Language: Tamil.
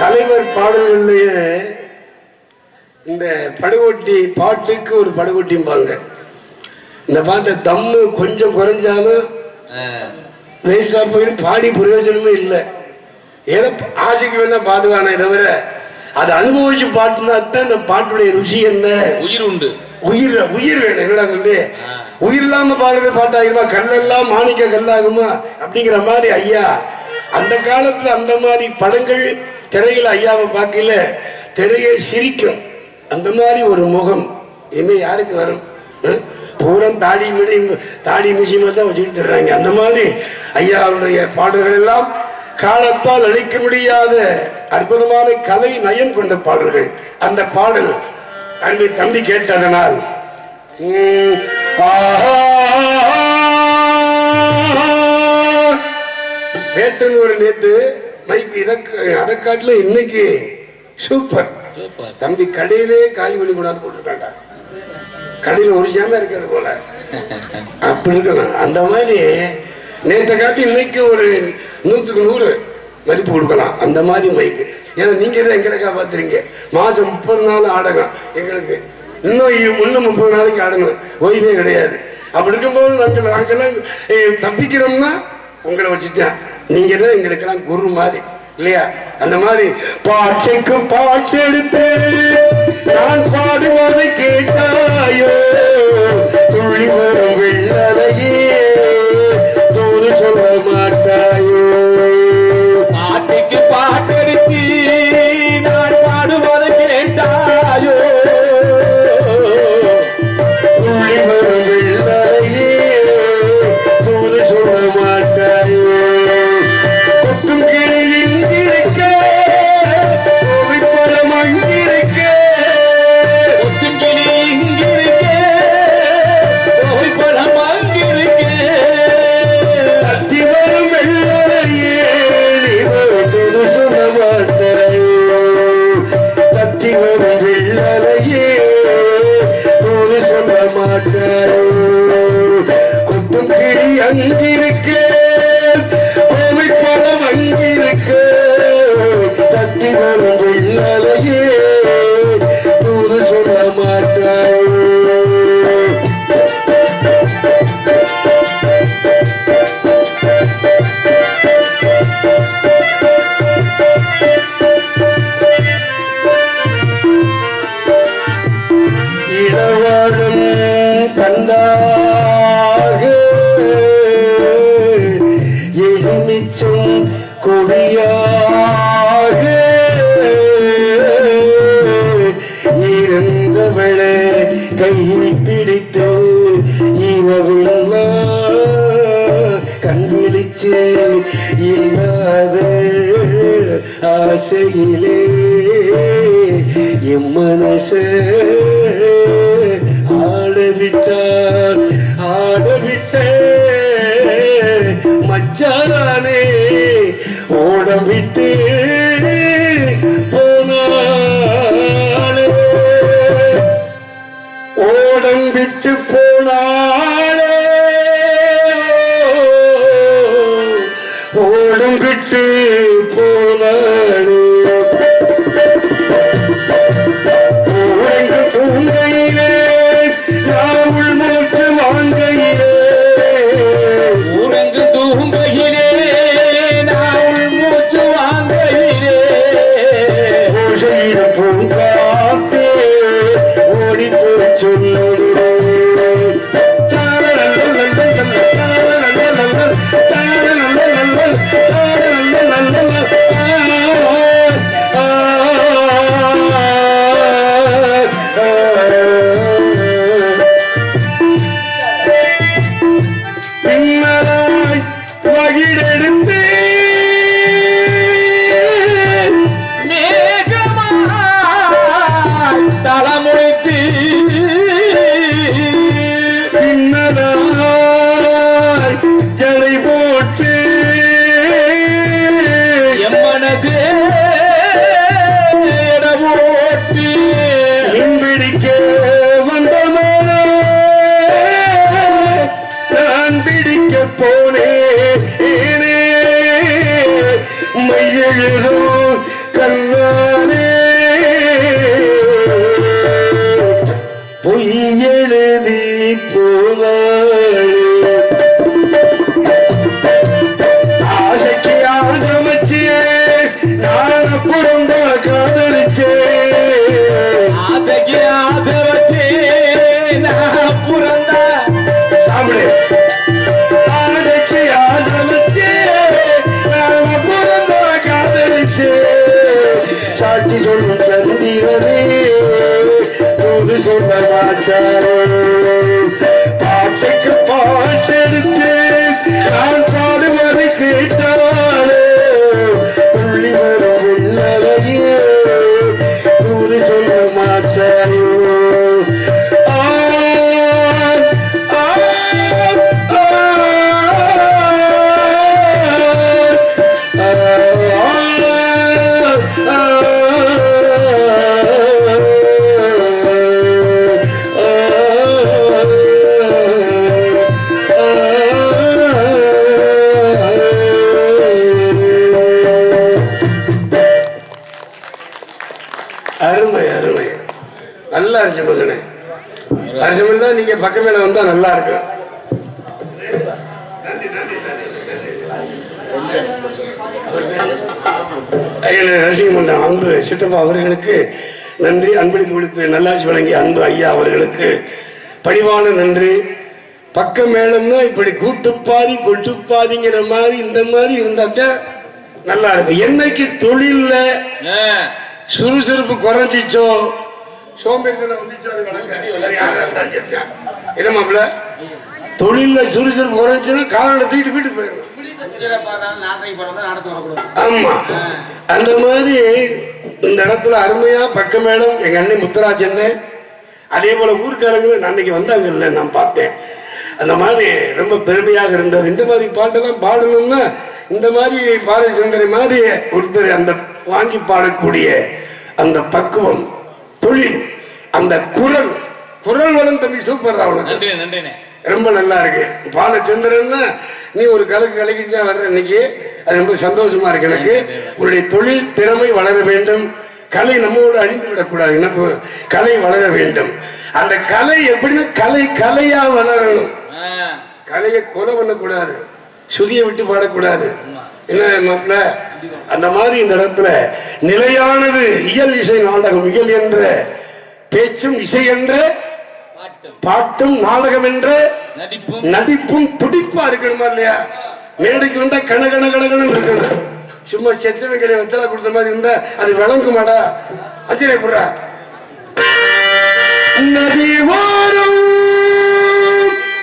தலைவர் பாடல்கள்லயே இந்த படுகொட்டி பாட்டுக்கு ஒரு படுகொட்டிம்பாங்க. இந்த பாட்டை தம்மு கொஞ்சம் குறைஞ்சாலும் வேஸ்டா போயிட்டு பாடி பிரயோஜனமே இல்லை. ஏதோ ஆசைக்கு வேணா பாடுவானே தவிர அதை அனுபவிச்சு பாட்டுனா தான் இந்த பாட்டுடைய ருசி என்ன? உயிர் உண்டு. உயிர் உயிர் வேணும் என்னடா ஆ. உயிர் இல்லாம பாடுறது பாட்டாகுமா? கல்லெல்லாம் மாணிக்க கல்லாகுமா? அப்படிங்கிற மாதிரி ஐயா அந்த காலத்துல அந்த மாதிரி படங்கள் திரையில் ஐயாவை பார்க்கல திரையை சிரிக்கும். அந்த மாதிரி ஒரு முகம். இனிமே யாருக்கு வரும்? பூரம் தாடி மிடி தாடி மிஷிமா தான் வச்சுக்கிட்டு தர்றாங்க அந்த மாதிரி ஐயாவுடைய பாடல்கள் எல்லாம் காலத்தால் அழிக்க முடியாத அற்புதமான கலை நயம் கொண்ட பாடல்கள். அந்த பாடல் அன்பு தம்பி கேட்டதனால். உம், ஒரு நேற்று மைக்கு இதற்கு அதை காட்டில இன்னைக்கு சூப்பர். தம்பி கடையிலே காலி பண்ணி கொண்டாந்து போட்டிருக்காண்டா கடையில ஒரு ஜாம இருக்கிறது போல. அப்படி இருக்கலாம் அந்த மாதிரி நேற்றை காட்டி இன்னைக்கு ஒரு நூத்துக்கு நூறு மதிப்பு கொடுக்கலாம். அந்த மாதிரி மைக்கு. ஏன்னா நீங்க தான் எங்களை காப்பாத்துறீங்க? மாசம் முப்பது நாள் ஆடகம் எங்களுக்கு. இன்னும் இன்னும் முப்பது நாளைக்கு ஆடணும் ஓய்வே கிடையாது. அப்படி இருக்கும்போது நாங்கள் நாங்கெல்லாம் தப்பிக்கிறோம்னா உங்களை வச்சுட்டேன் நீங்க தான் எங்களுக்கெல்லாம் குரு மாதிரி இல்லையா? அந்த மாதிரி பாட்டுக்கு பாட்டு எடுத்து நான் பாடுவதை கேட்டாயோ? துள்ளி வரும் வெள்ளரையே. Gracias. மேலே என் மனச ஆடவிட்டார் ஆடவிட்ட மச்சாரானே azúcar. போனேனே மையெழுதும் கண்ணானே. பொய் எழுதி போனாளே समाचार அரிசமன் தான் நீங்க பக்கமேல வந்தா நல்லா இருக்கும் ஐயனே ரசிகமன்றம் அன்பு சித்தப்பா அவர்களுக்கு நன்றி அன்பளிப்பு கொடுத்து நல்லாட்சி வழங்கிய அன்பு ஐயா அவர்களுக்கு பணிவான நன்றி. பக்க மேளம்னா இப்படி கூத்துப்பாதி கொட்டுப்பாதிங்கிற மாதிரி இந்த மாதிரி இருந்தாத்தான் நல்லா இருக்கும் என்னைக்கு தொழில்ல சுறுசுறுப்பு குறைஞ்சிச்சோ? சோம்பேறித்தனம் வந்துச்சோ அது வணக்கம் என்ன மாப்பிள்ள? தொழில்ல சுறுசுறுப்பு குறைஞ்சுன்னா காலம் எடுத்துக்கிட்டு வீட்டுக்கு போயிடும் ஆமா. அந்த மாதிரி இந்த இடத்துல அருமையா பக்க மேடம் எங்க அண்ணன் முத்துராஜன் அதே போல ஊர்க்காரங்களும் அன்னைக்கு வந்தாங்கல்ல நான் பார்த்தேன். அந்த மாதிரி ரொம்ப பெருமையாக இருந்தது. இந்த மாதிரி பாட்டெல்லாம் பாடணும்னா இந்த மாதிரி பாலச்சந்திர மாதிரி ஒருத்தர் அந்த வாங்கி பாடக்கூடிய அந்த பக்குவம் தொழில் அந்த குரல் குரல் வளம் தம்பி சூப்பர் அவனுக்கு ரொம்ப நல்லா இருக்கு. பாலச்சந்திரன்னா நீ ஒரு கலக்கு கலக்கிட்டு தான் வர்ற இன்னைக்கு. அது ரொம்ப சந்தோஷமா இருக்கு எனக்கு. உன்னுடைய தொழில் திறமை வளர வேண்டும். கலை நம்மோடு அழிந்து விடக்கூடாது. எனக்கு கலை வளர வேண்டும். அந்த கலை எப்படின்னா கலை கலையா வளரணும். கலையை கொலை பண்ணக்கூடாது. சுதியை விட்டு பாடக்கூடாது. என்ன அந்த மாதிரி இந்த இடத்துல நிலையானது இயல் இசை நாடகம் இயல் என்ற பேச்சும் இசை என்ற பாட்டும். நாடகம் என்ற நடிப்பும். துடிப்பா இருக்கணுமா இல்லையா? மேடைக்கு வந்தா கண கண கணகணன்னு இருக்கணும். சும்மா செத்தவங்களை வெத்தலை கொடுத்த மாதிரி இருந்தா அது விளங்குமாடா? அஞ்சலி புறா நதி ஓ